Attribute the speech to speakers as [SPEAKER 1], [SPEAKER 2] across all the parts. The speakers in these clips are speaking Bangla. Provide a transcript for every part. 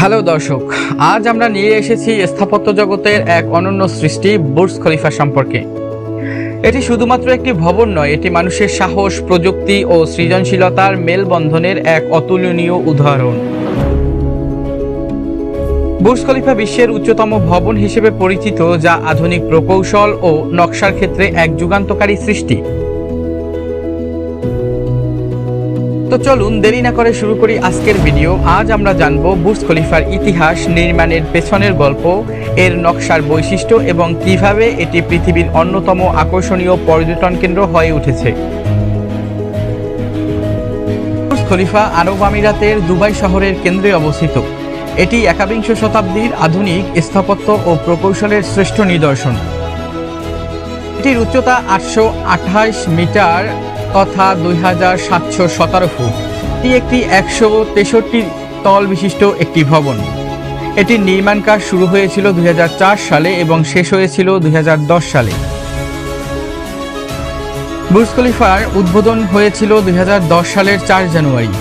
[SPEAKER 1] হ্যালো দর্শক, আজ আমরা নিয়ে এসেছি স্থাপত্য জগতের এক অনন্য সৃষ্টি, বুর্জ খলিফা সম্পর্কে। এটি শুধুমাত্র একটি ভবন নয়, এটি মানুষের সাহস, প্রযুক্তি ও সৃজনশীলতার মেলবন্ধনের এক অতুলনীয় উদাহরণ। বুর্জ খলিফা বিশ্বের উচ্চতম ভবন হিসেবে পরিচিত, যা আধুনিক প্রকৌশল ও নকশার ক্ষেত্রে এক যুগান্তকারী সৃষ্টি। তো চলুন দেরি না করে শুরু করি আজকের ভিডিও। আজ আমরা জানব বুর্জ খলিফার ইতিহাস, নির্মাণের পেছনের গল্প, এর নকশার বৈশিষ্ট্য এবং কীভাবে এটি পৃথিবীর অন্যতম আকর্ষণীয় পর্যটন কেন্দ্র হয়ে উঠেছে। বুর্জ খলিফা আরব আমিরাতের দুবাই শহরের কেন্দ্রে অবস্থিত। এটি একাবিংশ শতাব্দীর আধুনিক স্থাপত্য ও প্রকৌশলের শ্রেষ্ঠ নিদর্শন। এটির উচ্চতা আটশো আঠাশ মিটার তথা দুই হাজার সাতশো সতেরো ফুট এটি একটি একশো তেষট্টি তল বিশিষ্ট একটি ভবন। এটির নির্মাণ কাজ শুরু হয়েছিল দুই হাজার চার সালে এবং শেষ হয়েছিল দুই হাজার দশ সালে। বুর্জ খলিফার উদ্বোধন হয়েছিল দুই হাজার দশ সালের চার জানুয়ারি।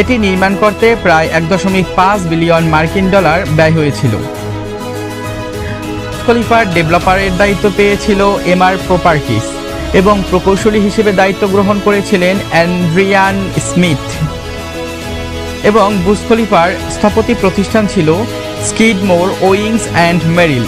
[SPEAKER 1] এটি নির্মাণ করতে প্রায় এক দশমিক পাঁচ বিলিয়ন মার্কিন ডলার ব্যয় হয়েছিল। খলিফার ডেভেলপারের দায়িত্ব পেয়েছিল এমআর প্রপার্টিস। এবং প্রকৌশলী হিসেবে দায়িত্ব গ্রহণ করেছিলেন অ্যান্ড্রিয়ান স্মিথ। এবং বুস খলিফার স্থপতি প্রতিষ্ঠান ছিল Skidmore, Owings and Merrill.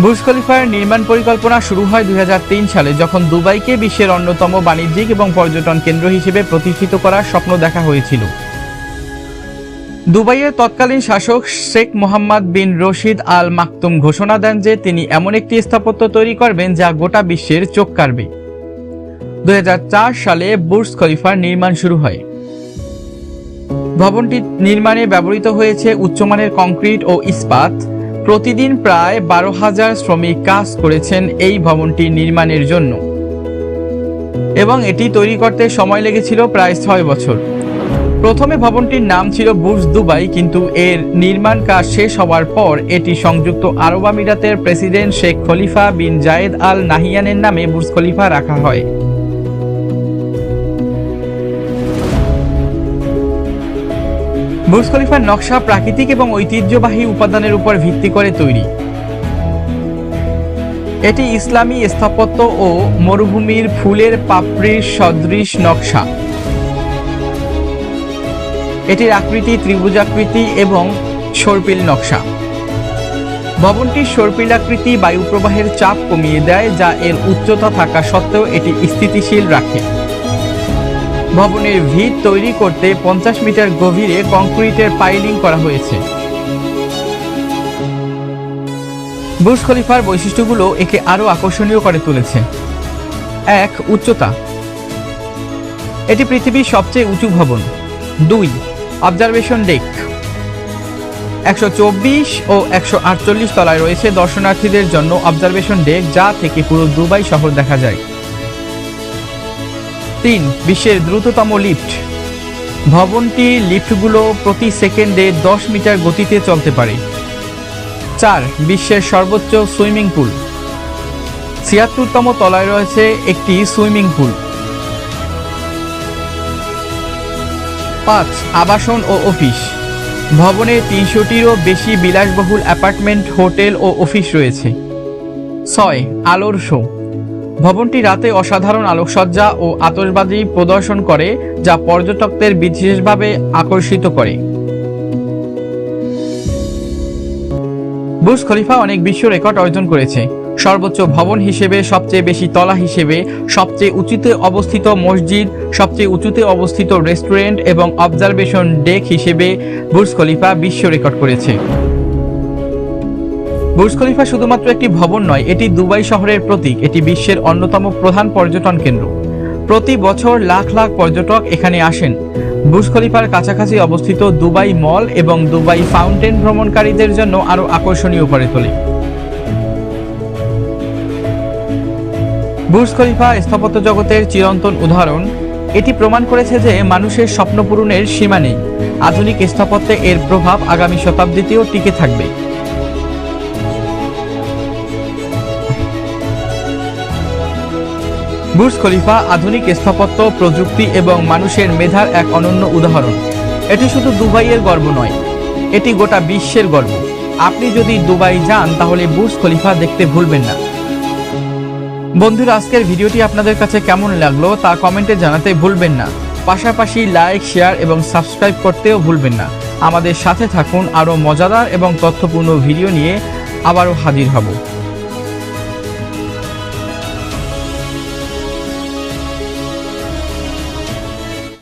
[SPEAKER 1] Burj খলিফার নির্মাণ পরিকল্পনা শুরু হয় দুই হাজার তিন সালে, যখন দুবাইকে বিশ্বের অন্যতম বাণিজ্যিক এবং পর্যটন কেন্দ্র হিসেবে প্রতিষ্ঠিত করার স্বপ্ন দেখা হয়েছিল। দুবাইয়ের তৎকালীন শাসক শেখ মোহাম্মদ বিন রশিদ আল মাকতুম ঘোষণা দেন যে তিনি এমন একটি স্থাপত্য তৈরি করবেন যা গোটা বিশ্বের চোখ কাড়বে। দু হাজার চার সালে বুর্জ খলিফার নির্মাণ শুরু হয়। ভবনটি নির্মাণে ব্যবহৃত হয়েছে উচ্চমানের কংক্রিট ও ইস্পাত। প্রতিদিন প্রায় বারো হাজার শ্রমিক কাজ করেছেন এই ভবনটি নির্মাণের জন্য। এবং এটি তৈরি করতে সময় লেগেছিল প্রায় ছয় বছর। প্রথমে ভবনটির নাম ছিল বুর্জ দুবাই, কিন্তু এর নির্মাণ কাজ শেষ হওয়ার পর এটি সংযুক্ত আরব আমিরাতের president Sheikh Khalifa bin Zayed Al নাহিয়ানের নামে বুর্জ খলিফা রাখা হয়। বুর্জ খলিফার নকশা প্রাকৃতিক এবং ঐতিহ্যবাহী উপাদানের উপর ভিত্তি করে তৈরি। এটি ইসলামী স্থাপত্য ও মরুভূমির ফুলের পাপড়ির সদৃশ নকশা। এটির আকৃতি ত্রিভুজাকৃতি এবং সর্পিল নকশা। ভবনটির সর্পিল আকৃতি বায়ু প্রবাহের চাপ কমিয়ে দেয়, যা এর উচ্চতা থাকা সত্ত্বেও এটি স্থিতিশীল রাখে। ভবনের ভিত তৈরি করতে পঞ্চাশ মিটার গভীরে কংক্রিটের পাইলিং করা হয়েছে। বুর্জ খলিফার বৈশিষ্ট্যগুলো একে আরও আকর্ষণীয় করে তুলেছে। এক, উচ্চতা। এটি পৃথিবীর সবচেয়ে উঁচু ভবন। দুই অবজারভেশন ডেক একশো চব্বিশ ও একশো আটচল্লিশ তলায় রয়েছে দর্শনার্থীদের জন্য অবজারভেশন ডেক যা থেকে পুরো দুবাই শহর দেখা যায়। তিন, বিশ্বের দ্রুততম লিফট। ভবনটি লিফটগুলো প্রতি সেকেন্ডে দশ মিটার গতিতে চলতে পারে। চার, বিশ্বের সর্বোচ্চ সুইমিং পুল। ছিয়াত্তরতম তলায় রয়েছে একটি সুইমিং পুল। পাঁচ, আবাসন ও অফিস। ভবনে তিনশোটিরও বেশি বিলাসবহুল অ্যাপার্টমেন্ট, হোটেল ও অফিস রয়েছে। ছয়, আলোর শো। ভবনটি রাতে অসাধারণ আলোকসজ্জা ও আতশবাজি প্রদর্শন করে, যা পর্যটকদের বিশেষভাবে আকর্ষিত করে। বুর্জ খলিফা অনেক বিশ্ব রেকর্ড অর্জন করেছে। সর্বোচ্চ ভবন হিসেবে, সবচেয়ে বেশি তলা হিসেবে, সবচেয়ে উঁচুতে অবস্থিত মসজিদ, সবচেয়ে উঁচুতে অবস্থিত রেস্টুরেন্ট এবং অবজারভেশন ডেক হিসেবে বুর্জ খলিফা বিশ্ব রেকর্ড করেছে। বুর্জ খলিফা শুধুমাত্র একটি ভবন নয়, এটি দুবাই শহরের প্রতীক, এটি বিশ্বের অন্যতম প্রধান পর্যটন কেন্দ্র। প্রতি বছর লাখ লাখ পর্যটক এখানে আসেন। বুর্জ খলিফার কাছাকাছি অবস্থিত দুবাই মল এবং দুবাই ফাউন্টেন ভ্রমণকারীদের জন্য আরও আকর্ষণীয় করে তোলে। বুর্জ খলিফা স্থাপত্য জগতের চিরন্তন উদাহরণ। এটি প্রমাণ করেছে যে মানুষের স্বপ্ন পূরণের সীমা নেই। আধুনিক স্থাপত্যে এর প্রভাব আগামী শতাব্দীতেও টিকে থাকবে। বুর্জ খলিফা আধুনিক স্থাপত্য, প্রযুক্তি এবং মানুষের মেধার এক অনন্য উদাহরণ। এটি শুধু দুবাইয়ের গর্ব নয়, এটি গোটা বিশ্বের গর্ব। আপনি যদি দুবাই যান, তাহলে বুর্জ খলিফা দেখতে ভুলবেন না। বন্ধুরা, আজকের ভিডিওটি আপনাদের কাছে কেমন লাগল তা কমেন্টে জানাতে ভুলবেন না। পাশাপাশি লাইক শেয়ার এবং সাবস্ক্রাইব করতেও ভুলবেন না। আমাদের সাথে থাকুন আরও মজাদার এবং তথ্যপূর্ণ ভিডিও নিয়ে আবারও হাজির হব।